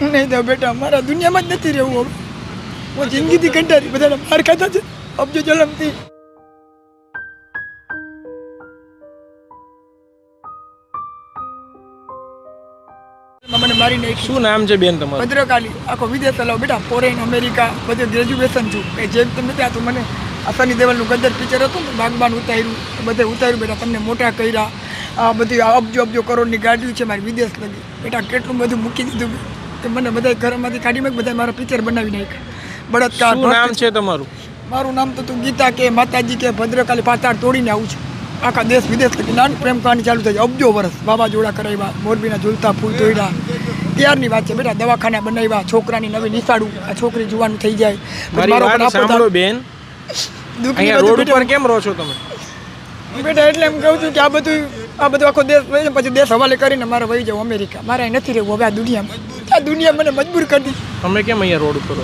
નહીં તો બેટા મારા દુનિયામાં જ નથી રહેવું હવે. હું જિંદગીથી કંટાળી બધાને માર ખાતા છે. અબજો જલમથી મને મારી નાખી. શું નામ છે બેન તમારું? ભદ્રકાલી. આખો વિદેશ ચલાવ બેટા ફોરેન અમેરિકા બધે ગ્રેજ્યુએશન છું. કે જેમ તમે ત્યાં તો મને આ સની દેવલનું ગદર પિક્ચર હતું ને બાગબાન ઉતાર્યું બધે ઉતાર્યું બેટા તમને મોટા કર્યા. આ બધી અબજો અબજો કરોડની ગાડીઓ છે મારી વિદેશ લગી. બેટા કેટલું બધું મૂકી દીધું કે મને બધા ઘરમાંથી કાઢી બધા મારા પિક્ચર બનાવી નાખ્યા. બળાત્કાર શું નામ છે. તમારું? મારું નામ તો તું ગીતા કે માતાજી કે ભદ્રકાલી પાતાળ તોડીને આવું છું. આખા દેશ વિદેશ લગી નાની પ્રેમ કહાની ચાલુ થઈ અબજો વર્ષ વાવાઝોડા કરાવ્યા મોરબીના ઝૂલતા ફૂલ તોડ્યા. ત્યારની વાત છે બેટા દવાખાના બનાવ્યા છોકરાની નવી નિશાળું આ છોકરી જુવાનું થઈ જાય. મારો બેન. રોડ ઉપર કેમ રહો છો તમે? બેટા એટલે એમ કહું છું કે આ બધું આ બધું આખો દેશ પછી દેશ હવાલે કરીને મારે વહી જાવ અમેરિકા. મારે નથી રહેવું હવે આ દુનિયામાં. આ દુનિયા મને મજબૂર કરી દીધી. તમે કેમ અહીંયા રોડ ઉપર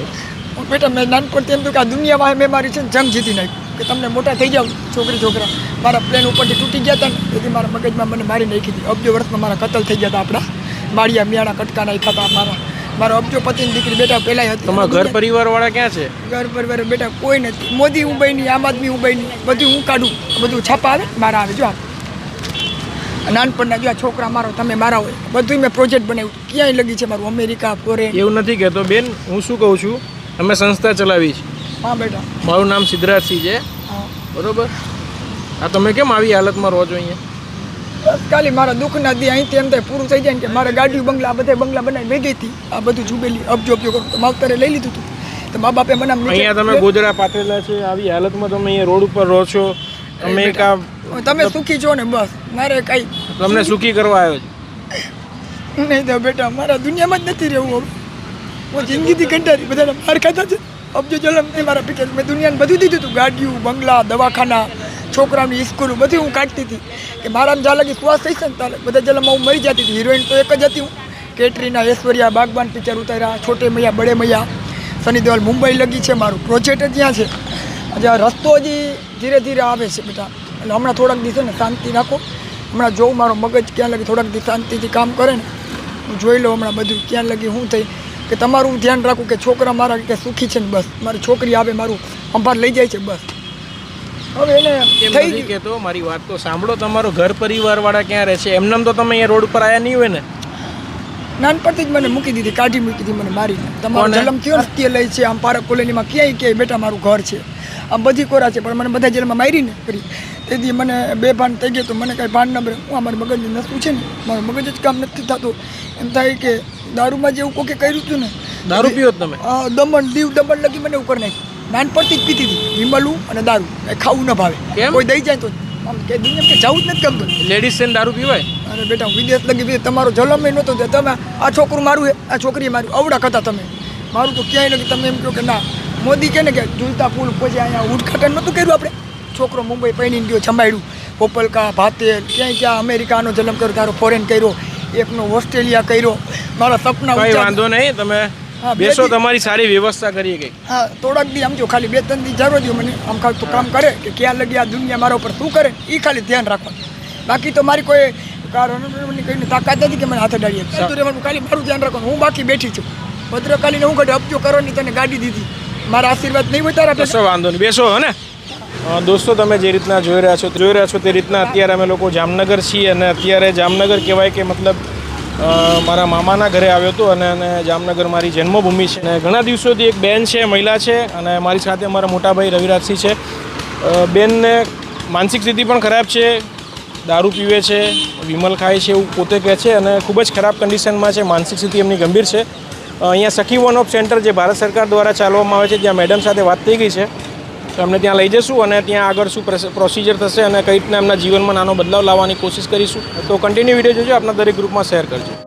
બેટા મેં નાનપણથી એમ તો કે આ દુનિયા વાહે મેં મારી છે ને જંગ જીતી નાખ્યું કે તમને મોટા થઈ જાવ છોકરી છોકરા. મારા પ્લેન ઉપરથી તૂટી ગયા હતા ને તેથી મારા મગજમાં મને મારી નાખી હતી અબજો વર્ષમાં મારા કતલ થઈ ગયા હતા આપણા. માળિયા મિયાણા કટકા નાખ્યા હતા મારા. મારા અબજો પતિની દીકરી બેટા પહેલાં હતી. તમારા ઘર પરિવાર વાળા ક્યાં છે? ઘર પરિવાર બેટા કોઈ નથી. મોદી હું બની આમ આદમી હું બની બધું હું કાઢું. બધું છાપા આવે મારા આવે. જો આ નાનપણના જો આ છોકરા મારો તમે મારા હોય. બધું મેં પ્રોજેક્ટ બનાવ્યું. ક્યાંય લગી છે મારું? અમેરિકા ફોરેન એવું નથી કહેતો. બેન હું શું કહું છું? અમે સંસ્થા ચલાવી છે. હા બેટા. મારું નામ સિદ્ધરાજસિંહ છે. બરોબર? આ તમે કેમ આવી હાલતમાં રહો છો અહીંયા? ખાલી મારા દુઃખના દી અહીંથી એમ થાય પૂરું થઈ જાય ને કે મારે ગાડી બંગલા બધા બંગલા બનાવી ભેગી હતી. આ બધું જુબેલી અબજો અબજો કરું. તો માવતરે લઈ લીધું હતું તો મા બાપે મને અહીંયા તમે ગોદડા પાથરેલા છે. આવી હાલતમાં તમે અહીંયા રોડ ઉપર રહો છો. તમે એક આ તમે સુખી છો ને બસ. મારે કઈ તમને સુખી કરવા આવ્યો છે. નહીં તો બેટા મારા દુનિયામાં જ નથી રહેવું હવે. હું જિંદગીથી કંટાળી બધાને માર ખાતા છે. અબજો નહીં મારા પિક્ચર મેં દુનિયાને બધું દીધું હતું. ગાડીઓ બંગલા દવાખાના છોકરાઓની સ્કૂલ બધી હું કાઢતી હતી. કે મારા જ્યાં લગી શ્વાસ થઈ છે ને તારે બધા જલમમાં હું મરી જતી હતી. હિરોઈન તો એક જ હતી હું. કેટરીના ઐશ્વર્યા બાગબાન પિક્ચર ઉતાર્યા. છોટે મૈયા બડે મૈયા. સની દેવાલ મુંબઈ લગી છે મારું. પ્રોજેક્ટ જ ત્યાં છે. આ રસ્તો હજી ધીરે ધીરે આવે છે બેટા. એટલે હમણાં થોડાક દિવસે ને શાંતિ રાખો. હમણાં જોઉં મારો મગજ ક્યાં લગી? થોડાક દિવસ શાંતિથી કામ કરે ને હું જોઈ લઉં હમણાં બધું ક્યાં લગી શું થઈ. કે તમારું ધ્યાન રાખું કે છોકરા મારા કે સુખી છે ને બસ. મારી છોકરી આવે મારું અંભાર લઈ જાય છે બસ. હવે એને થઈ નથી કે તો મારી વાત તો સાંભળો તમારો ઘર પરિવાર વાળા ક્યાં રહે છે? એમનેમ તો તમે અહીંયા રોડ પર આવ્યા નહીં હોય ને? નાનપણથી જ મને મૂકી દીધી કાઢી મૂકી દીધી મને મારી. તમારો? જલમ કયો ને લઈ છે? આમ પારક કોલોનીમાં ક્યાંય ક્યાંય બેટા મારું ઘર છે. આમ બધી કોરા છે પણ મને બધા જેલમાં મારી ને કરી. તેથી મને બે ભાન થઈ ગયો તો મને કાંઈ ભાન ન રહે હું અમારી મગજની નસું છે ને મારું મગજ જ કામ નથી થતું. એમ થાય કે દારૂમાં જેવું કોકે કર્યું હતું ને દારૂ પીવો તમે? દમણ દીવ દમણ લગી મને ઉપર નાખ્યું. નાનપણથી જ પીતી હતી વિમલું અને દારૂ. એ ખાવું ન ભાવે. કોઈ દઈ જાય તો આમ કે દુનિયા કે જવું જ નથી ગમતું. લેડીઝ છે ને દારૂ પીવાય? અરે બેટા વિદેશ લગી વિદેશ તમારો જલમ નહોતો થયો. તમે આ છોકરું મારું આ છોકરી મારું અવડા હતા તમે. મારું તો ક્યાંય નથી. તમે એમ કહો કે ના. મોદી કહે ને કે ઝૂલતા પુલ પછી અહીંયા ઉદઘાટન નહોતું કર્યું આપણે. છોકરો મુંબઈ પૈણીને ગયો જમાડ્યું પોપલકા ભાતે ક્યાંય ક્યાં અમેરિકાનો જન્મ કર્યો તારો ફોરેન કર્યો એકનો ઓસ્ટ્રેલિયા કર્યો. મારા સપના વાંધો નહીં તમે બેસો તમારી સારી વ્યવસ્થા કરીએ ગઈ હા થોડાક દી આમ જો ખાલી બે ત્રણ દી જરૂર જો મને આમ ખાલી તો કામ કરે કે ક્યાં લગી આ દુનિયા મારા ઉપર શું કરે એ ખાલી ધ્યાન રાખવાનું. બાકી તો મારી કોઈ કારણ કઈને તાકાત નથી કે મને હાથ ડાળીએ. ખાલી મારું ધ્યાન રાખવાનું. હું બાકી બેઠી છું. ભદ્રકાલીને હું ઘડે અબજો કરવાની તને ગાડી દીધી. મારા આશીર્વાદ નહીં હોય તારા કશો વાંધો નહીં. બેસો હો ને. દોસ્તો તમે જે રીતના જોઈ રહ્યા છો જોઈ રહ્યા છો તે રીતના અત્યારે અમે લોકો જામનગર છીએ અને અત્યારે જામનગર કહેવાય કે મતલબ મારા મામાના ઘરે આવ્યો હતો અને અને જામનગર મારી જન્મભૂમિ છે. અને ઘણા દિવસોથી એક બેન છે, મહિલા છે અને મારી સાથે અમારા મોટાભાઈ રવિરાજસિંહ છે. બેનને માનસિક સ્થિતિ પણ ખરાબ છે, દારૂ પીવે છે, વિમલ ખાય છે એવું પોતે કહે છે અને ખૂબ જ ખરાબ કન્ડિશનમાં છે, માનસિક સ્થિતિ એમની ગંભીર છે. અહીંયા સખી વન ઓફ સેન્ટર જે ભારત સરકાર દ્વારા ચાલવામાં આવે છે ત્યાં મેડમ સાથે વાત થઈ ગઈ છે. તો અમને ત્યાં લઈ જશું અને ત્યાં આગળ શું પ્રોસિજર થશે અને કઈ રીતના એમના જીવનમાં નાનો બદલાવ લાવવાની કોશિશ કરીશું. તો કન્ટિન્યુ વીડિયો જોજો, આપના દરેક ગ્રુપમાં શેર કરજો.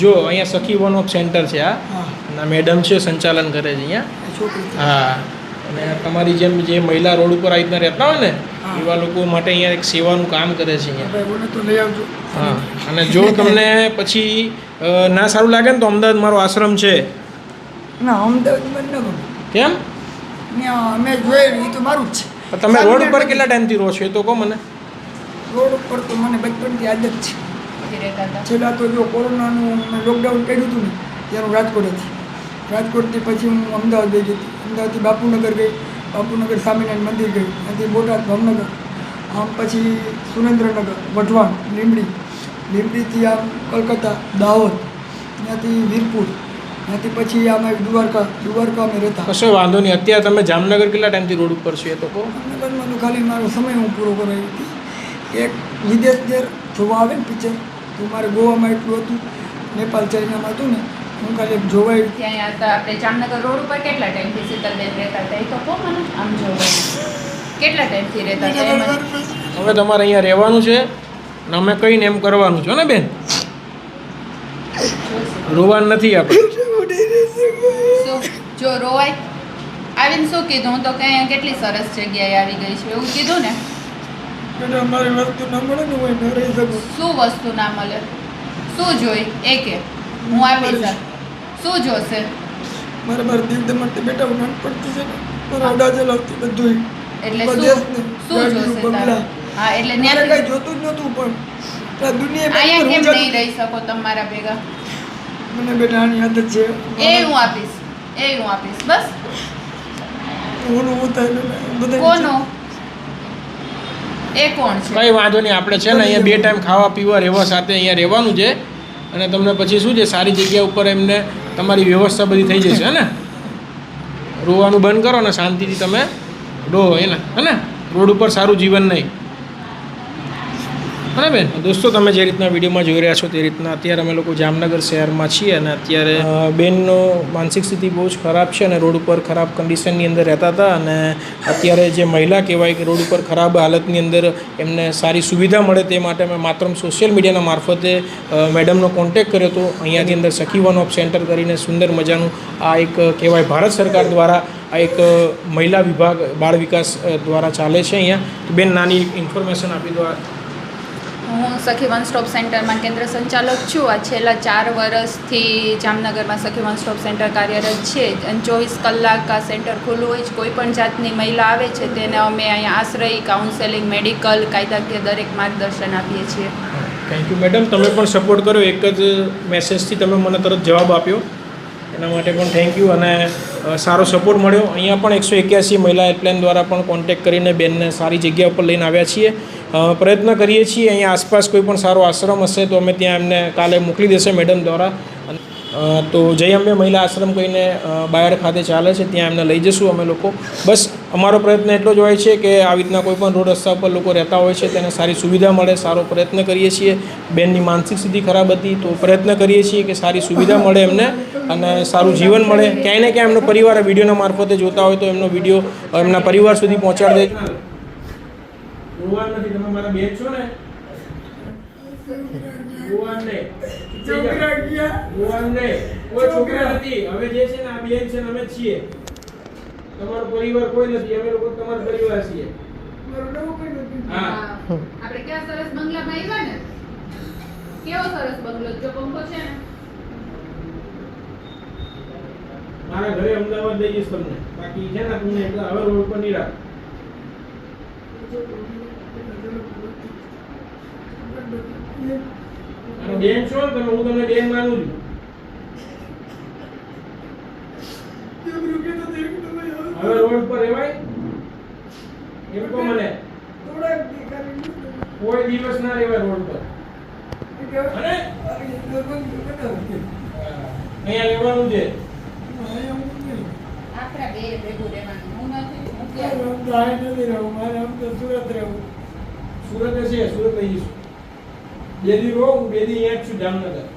જો અહીંયા સખી વન ઓફ સેન્ટર છે આ. ના મેડમ છે સંચાલન કરે છે અહીંયા. હા. અને તમારી જેમ જે મહિલા રોડ ઉપર આવી રીતના રહેતા હોય ને એવા લોકો માટે અહીંયા એક સેવાનું કામ કરે છે અહીંયા. હા અને જો તમને પછી ના સારું લાગે ને તો અમદાવાદ મારો આશ્રમ છે. ના અમદાવાદમાં ન કેમ? અમે જોયેલું એ તો મારું જ છે. તમે રોડ ઉપર કેટલા ટાઈમથી રહો છો એ તો કહો મને. રોડ ઉપર તો મને બચપનથી આદત છે. નથી રહેતા હતા. છેલ્લા તો જો કોરોનાનું લોકડાઉન કર્યું હતું ને ત્યારે હું રાજકોટ હતી. રાજકોટથી પછી હું અમદાવાદ ગઈ હતી. અમદાવાદથી બાપુનગર ગઈ બાપુનગર સ્વામિનારાયણ મંદિર ગઈ ત્યાંથી બોટાદ ભાવનગર આમ પછી સુરેન્દ્રનગર વઢવાણ લીમડી લીમડીથી આમ કલકત્તા દાહોદ ત્યાંથી વીરપુર ત્યાંથી પછી અમે દ્વારકા દ્વારકા અમે રહેતા. કશો વાંધો નહીં. અત્યારે તમે જામનગર કેટલા ટાઈમથી રોડ ઉપર છો એ તો કહો. જામનગરમાં તો ખાલી મારો સમય હું પૂરો કરાવી હતી. એક વિદેશ દેર જોવા આવે ને પિક્ચર તો મારે ગોવામાં એટલું હતું નેપાલ ચાઇનામાં હતું ને હું ખાલી જોવાય ત્યાં હતા આપણે જામનગર રોડ ઉપર કેટલા ટાઈમથી શીતલબેન રહેતા હતા? એ તો કહો મને આમ જો કેટલા ટાઈમથી રહેતા હતા હવે તમારે અહીંયા રહેવાનું છે ને અમે કહીને એમ કરવાનું છે ને બેન? રોવાનું નથી આપણે. જો રોવાય આવીને શું કીધું? હું તો કે અહીંયા કેટલી સરસ જગ્યાએ આવી ગઈ છે એવું કીધું ને? બેટા અમારી વસ્તુ ન મળે ને હું ન રહી શકું શું વસ્તુ ના મળે? શું જોઈ? એ કે હું આપી આ. શું જોશે? મારે મારા દીવ દમણથી બેટા હું પડતી છે મારા અડા ચલાવતી બધું એટલે શું શું જોશે તારે? હા એટલે ન્યા કઈ જોતું જ નતું પણ આ દુનિયા અહીંયા કેમ નહીં રહી શકો તમારા ભેગા? મને બેટા આની આદત છે. એ હું આપીશ. એ હું આપીશ. બસ. કોનો? એ કોણ છે? કંઈ વાંધો નહીં, આપણે છે ને અહીંયા બે ટાઈમ ખાવા, પીવા, રહેવા સાથે અહીંયા રહેવાનું છે. અને તમને પછી શું છે, સારી જગ્યા ઉપર એમને તમારી વ્યવસ્થા બધી થઈ જશે ને? રોવાનું બંધ કરો ને શાંતિથી તમે રહો એને હે ને? રોડ ઉપર સારું જીવન નહીં. બેન દોસ્તો, તમે જે રીતના વિડીયોમાં જોઈ રહ્યા છો તે રીતના અત્યારે અમે લોકો જામનગર શહેરમાં છીએ અને અત્યારે બેનનો માનસિક સ્થિતિ બહુ જ ખરાબ છે અને રોડ ઉપર ખરાબ કન્ડિશનની અંદર રહેતા હતા અને અત્યારે જે મહિલા કહેવાય કે રોડ ઉપર ખરાબ હાલતની અંદર એમને સારી સુવિધા મળે તે માટે અમે માત્ર સોશિયલ મીડિયાના મારફતે મેડમનો કોન્ટેક કર્યો હતો. અહીંયાથી અંદર સખી વન ઓફ સેન્ટર કરીને સુંદર મજાનું આ એક કહેવાય ભારત સરકાર દ્વારા આ એક મહિલા વિભાગ બાળ વિકાસ દ્વારા ચાલે છે અહીંયા. બેન, નાની ઇન્ફોર્મેશન આપી દો હું સખી વન સ્ટોપ સેન્ટરમાં કેન્દ્ર સંચાલક છું. આ છેલ્લા ચાર વર્ષથી જામનગરમાં સખી વન સ્ટોપ સેન્ટર કાર્યરત છે. અને ચોવીસ કલાક આ સેન્ટર ખુલ્લું હોય છે. કોઈ પણ જાતની મહિલા આવે છે, તેને અમે અહીંયા આશ્રય કાઉન્સેલિંગ મેડિકલ કાયદાકીય દરેક માર્ગદર્શન આપીએ છીએ. થેન્ક યુ મેડમ, તમે પણ સપોર્ટ કર્યો. એક જ મેસેજથી તમે મને તરત જવાબ આપ્યો. એના માટે પણ થેન્ક યુ અને સારો સપોર્ટ મળ્યો. અહીંયા પણ એકસો એક્યાસી મહિલા હેલ્પલાઇન દ્વારા પણ કોન્ટેક કરીને બેનને સારી જગ્યા ઉપર લઈને આવ્યા છીએ. પ્રયત્ન કરીએ છીએ, અહીંયા આસપાસ કોઈ પણ સારો આશ્રમ હશે તો અમે ત્યાં એમને કાલે મોકલી દેશે મેડમ દ્વારા. તો જય અંબે મહિલા આશ્રમ કહીને બાયડ ખાતે ચાલે છે, ત્યાં એમને લઈ જશું અમે લોકો. બસ અમારો પ્રયત્ન એટલો જ હોય છે કે આવી રીતના કોઈ પણ રોડ રસ્તા ઉપર લોકો રહેતા હોય છે તેને સારી સુવિધા મળે સારો પ્રયત્ન કરીએ છીએ. બેનની માનસિક સ્થિતિ ખરાબ હતી તો પ્રયત્ન કરીએ છીએ કે સારી સુવિધા મળે એમને અને સારું જીવન મળે. ક્યાંય ને ક્યાંય એમનો પરિવાર આ વિડીયોના મારફતે જોતા હોય તો એમનો વીડિયો એમના પરિવાર સુધી પહોંચાડી દે. છોકરા ગયા. નથી. હવે જે છે ને આ બેન છે અમે છીએ. તમારો પરિવાર કોઈ નથી અમે લોકો તમારો પરિવાર છીએ. મારું નવું કઈ નથી. હા. આપણે કેવા સરસ બંગલામાં આવ્યા ને? કેવો સરસ બંગલો? જો પંખો છે ને. મારા ઘરે અમદાવાદ લઈ જઈશ તમને. બાકી છે ને તમને એટલે હવે રોડ પર નહીં. રાખ બેન છો તમે હું તમને બેન માનું છું છોકરું કહેતો હતો, એક તો ભાઈ હવે રોડ પર રહેવાય? એમ કહો મને. કોઈ દિવસ ના રહેવાય રોડ પર. અને? અહીંયા રહેવાનું છે. આપણા બે ભેગું રહેવાનું. હું નથી હું તો સુરત છે સુરત લઈ જઈશું. બે દી રહો હું બે દી અહીંયા જ છું જામનગર.